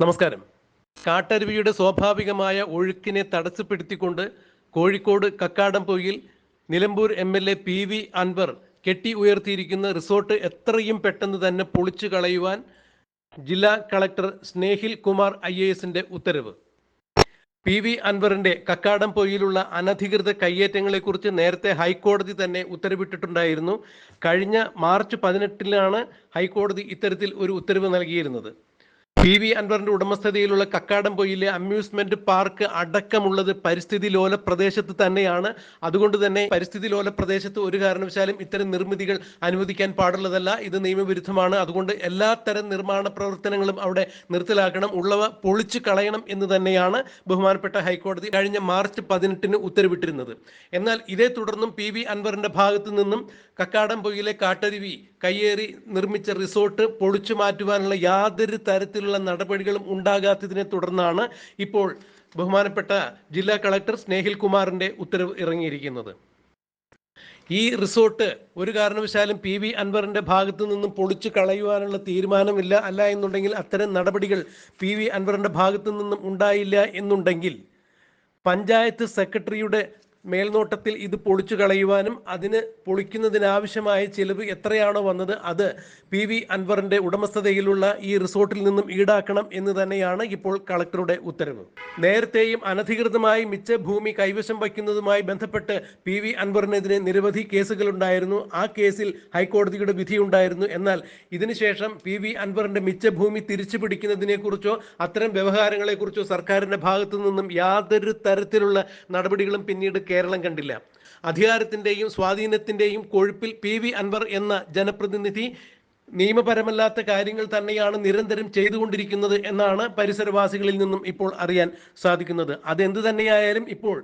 നമസ്കാരം. കാട്ടരുവിയുടെ സ്വാഭാവികമായ ഒഴുക്കിനെ തടസ്സപ്പെടുത്തിക്കൊണ്ട് Kozhikode Kakkadampoyil Nilambur M L A P V Anvar കെട്ടി ഉയർത്തിയിരിക്കുന്ന റിസോർട്ട് എത്രയും പെട്ടെന്ന് തന്നെ പൊളിച്ചു കളയുവാൻ ജില്ലാ collector Snehil Kumar I A എസിന്റെ ഉത്തരവ്. പി വി അൻവറിന്റെ കക്കാടം പൊയിലുള്ള അനധികൃത കയ്യേറ്റങ്ങളെക്കുറിച്ച് നേരത്തെ ഹൈക്കോടതി തന്നെ ഉത്തരവിട്ടിട്ടുണ്ടായിരുന്നു. കഴിഞ്ഞ മാർച്ച് പതിനെട്ടിലാണ് ഹൈക്കോടതി ഇത്തരത്തിൽ ഒരു ഉത്തരവ് നൽകിയിരുന്നത്. പി വി അൻവറിന്റെ ഉടമസ്ഥതയിലുള്ള കക്കാടംപൊയിലെ അമ്യൂസ്മെന്റ് പാർക്ക് അടക്കമുള്ളത് പരിസ്ഥിതി ലോല പ്രദേശത്ത് തന്നെയാണ്. അതുകൊണ്ട് തന്നെ പരിസ്ഥിതി ലോല പ്രദേശത്ത് ഒരു കാരണവശാലും ഇത്തരം നിർമ്മിതികൾ അനുവദിക്കാൻ പാടുള്ളതല്ല. ഇത് നിയമവിരുദ്ധമാണ്. അതുകൊണ്ട് എല്ലാ തരം നിർമ്മാണ പ്രവർത്തനങ്ങളും അവിടെ നിർത്തലാക്കണം. ഉള്ളവ പൊളിച്ചു കളയണം എന്ന് തന്നെയാണ് ബഹുമാനപ്പെട്ട ഹൈക്കോടതി കഴിഞ്ഞ മാർച്ച് പതിനെട്ടിന് ഉത്തരവിട്ടിരുന്നത്. എന്നാൽ ഇതേ തുടർന്നും പി വി അൻവറിന്റെ ഭാഗത്തു നിന്നും കക്കാടംപൊയിലെ കാട്ടരുവി കയ്യേറി നിർമ്മിച്ച റിസോർട്ട് പൊളിച്ചു മാറ്റുവാനുള്ള യാതൊരു തരത്തിലുള്ള നടപടികളും ഉണ്ടാകാത്തതിനെ തുടർന്നാണ് ഇപ്പോൾ ബഹുമാനപ്പെട്ട ജില്ലാ കളക്ടർ സ്നേഹിൽ കുമാറിന്റെ ഉത്തരവ് ഇറങ്ങിയിരിക്കുന്നത്. ഈ റിസോർട്ട് ഒരു കാരണവശാലും പി വി അൻവറിന്റെ ഭാഗത്തു നിന്നും പൊളിച്ചു കളയുവാനുള്ള തീരുമാനമില്ല അല്ല എന്നുണ്ടെങ്കിൽ അത്തരം നടപടികൾ പി വി അൻവറിന്റെ ഭാഗത്തു നിന്നും ഉണ്ടായില്ല എന്നുണ്ടെങ്കിൽ പഞ്ചായത്ത് സെക്രട്ടറിയുടെ മേൽനോട്ടത്തിൽ ഇത് പൊളിച്ചു കളയുവാനും അതിന് പൊളിക്കുന്നതിനാവശ്യമായ ചിലവ് എത്രയാണോ വന്നത് അത് പി വി അൻവറിന്റെ ഉടമസ്ഥതയിലുള്ള ഈ റിസോർട്ടിൽ നിന്നും ഈടാക്കണം എന്ന് തന്നെയാണ് ഇപ്പോൾ കളക്ടറുടെ ഉത്തരവ്. നേരത്തെയും അനധികൃതമായി മിച്ച ഭൂമി കൈവശം വയ്ക്കുന്നതുമായി ബന്ധപ്പെട്ട് പി വി അൻവറിനെതിരെ നിരവധി കേസുകൾ ഉണ്ടായിരുന്നു ആ കേസിൽ ഹൈക്കോടതിയുടെ വിധി ഉണ്ടായിരുന്നു എന്നാൽ ഇതിനുശേഷം പി വി അൻവറിന്റെ മിച്ച ഭൂമി തിരിച്ചു പിടിക്കുന്നതിനെക്കുറിച്ചോ അത്തരം വ്യവഹാരങ്ങളെക്കുറിച്ചോ സർക്കാരിന്റെ ഭാഗത്തു നിന്നും യാതൊരു തരത്തിലുള്ള നടപടികളും പിന്നീട് കേരളം കണ്ടില്ല. അധികാരത്തിന്റെയും സ്വാധീനത്തിന്റെയും കൊഴുപ്പിൽ പി വി അൻവർ എന്ന ജനപ്രതിനിധി നിയമപരമല്ലാത്ത കാര്യങ്ങൾ തന്നെയാണ് നിരന്തരം ചെയ്തുകൊണ്ടിരിക്കുന്നത് എന്നാണ് പരിസരവാസികളിൽ നിന്നും ഇപ്പോൾ അറിയാൻ സാധിക്കുന്നത്. അതെന്ത് തന്നെയായാലും ഇപ്പോൾ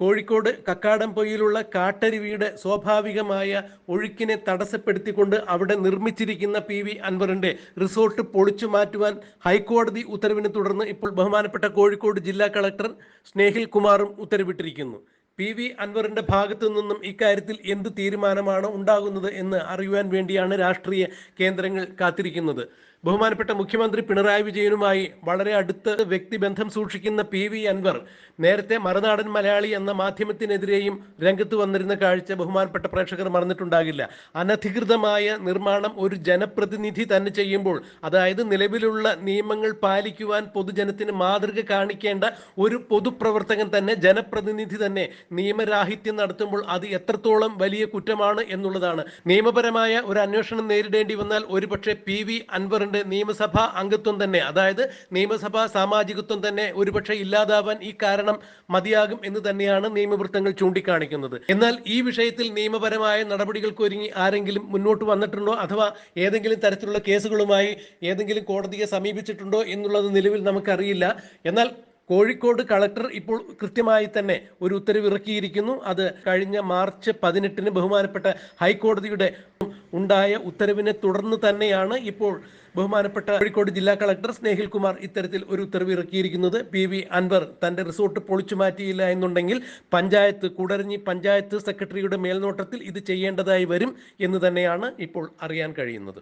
കോഴിക്കോട് കക്കാടംപൊയിലുള്ള കാട്ടരുവിയുടെ സ്വാഭാവികമായ ഒഴുക്കിനെ തടസ്സപ്പെടുത്തിക്കൊണ്ട് അവിടെ നിർമ്മിച്ചിരിക്കുന്ന പി വി അൻവറിന്റെ റിസോർട്ട് പൊളിച്ചു മാറ്റുവാൻ ഹൈക്കോടതി ഉത്തരവിനെ തുടർന്ന് ഇപ്പോൾ ബഹുമാനപ്പെട്ട കോഴിക്കോട് ജില്ലാ കളക്ടർ സ്നേഹിൽ കുമാറും ഉത്തരവിട്ടിരിക്കുന്നു. പി വി അൻവറിന്റെ ഭാഗത്തു നിന്നും ഇക്കാര്യത്തിൽ എന്ത് തീരുമാനമാണ് ഉണ്ടാകുന്നത് എന്ന് അറിയുവാൻ വേണ്ടിയാണ് രാഷ്ട്രീയ കേന്ദ്രങ്ങൾ കാത്തിരിക്കുന്നത്. ബഹുമാനപ്പെട്ട മുഖ്യമന്ത്രി പിണറായി വിജയനുമായി വളരെ അടുത്ത് വ്യക്തിബന്ധം സൂക്ഷിക്കുന്ന പി വി അൻവർ നേരത്തെ മറുനാടൻ മലയാളി എന്ന മാധ്യമത്തിനെതിരെയും രംഗത്ത് വന്നിരുന്ന കാഴ്ച ബഹുമാനപ്പെട്ട പ്രേക്ഷകർ മറന്നിട്ടുണ്ടാകില്ല. അനധികൃതമായ നിർമ്മാണം ഒരു ജനപ്രതിനിധി തന്നെ ചെയ്യുമ്പോൾ അതായത് നിലവിലുള്ള നിയമങ്ങൾ പാലിക്കുവാൻ പൊതുജനത്തിന് മാതൃക കാണിക്കേണ്ട ഒരു പൊതുപ്രവർത്തകൻ തന്നെ ജനപ്രതിനിധി തന്നെ നിയമരാഹിത്യം നടത്തുമ്പോൾ അത് എത്രത്തോളം വലിയ കുറ്റമാണ് എന്നുള്ളതാണ്. നിയമപരമായ ഒരു അന്വേഷണം നേരിടേണ്ടി വന്നാൽ ഒരുപക്ഷെ പി വി അൻവറിന്റെ നിയമസഭാ അംഗത്വം തന്നെ അതായത് നിയമസഭാ സാമാജികത്വം തന്നെ ഒരുപക്ഷെ ഇല്ലാതാവാൻ ഈ കാരണം മതിയാകും എന്ന് തന്നെയാണ് നിയമവൃത്തങ്ങൾ ചൂണ്ടിക്കാണിക്കുന്നത്. എന്നാൽ ഈ വിഷയത്തിൽ നിയമപരമായ നടപടികൾക്ക് ഒരുങ്ങി ആരെങ്കിലും മുന്നോട്ട് വന്നിട്ടുണ്ടോ? അഥവാ ഏതെങ്കിലും തരത്തിലുള്ള കേസുകളുമായി ഏതെങ്കിലും കോടതിയെ സമീപിച്ചിട്ടുണ്ടോ എന്നുള്ളത് നിലവിൽ നമുക്കറിയില്ല. എന്നാൽ കോഴിക്കോട് കളക്ടർ ഇപ്പോൾ കൃത്യമായി തന്നെ ഒരു ഉത്തരവ് ഇറക്കിയിരിക്കുന്നു അത് കഴിഞ്ഞ മാർച്ച് പതിനെട്ടിന് ബഹുമാനപ്പെട്ട ഹൈക്കോടതിയുടെ ഉണ്ടായ ഉത്തരവിനെ തുടർന്ന് തന്നെയാണ് ഇപ്പോൾ ബഹുമാനപ്പെട്ട കോഴിക്കോട് ജില്ലാ കളക്ടർ സ്നേഹിൽ കുമാർ ഇത്തരത്തിൽ ഒരു ഉത്തരവ് ഇറക്കിയിരിക്കുന്നത്. പി വി അൻവർ തന്റെ റിസോർട്ട് പൊളിച്ചു മാറ്റിയില്ല എന്നുണ്ടെങ്കിൽ പഞ്ചായത്ത് കുടരഞ്ഞി പഞ്ചായത്ത് സെക്രട്ടറിയുടെ മേൽനോട്ടത്തിൽ ഇത് ചെയ്യേണ്ടതായി വരും എന്ന് തന്നെയാണ് ഇപ്പോൾ അറിയാൻ കഴിയുന്നത്.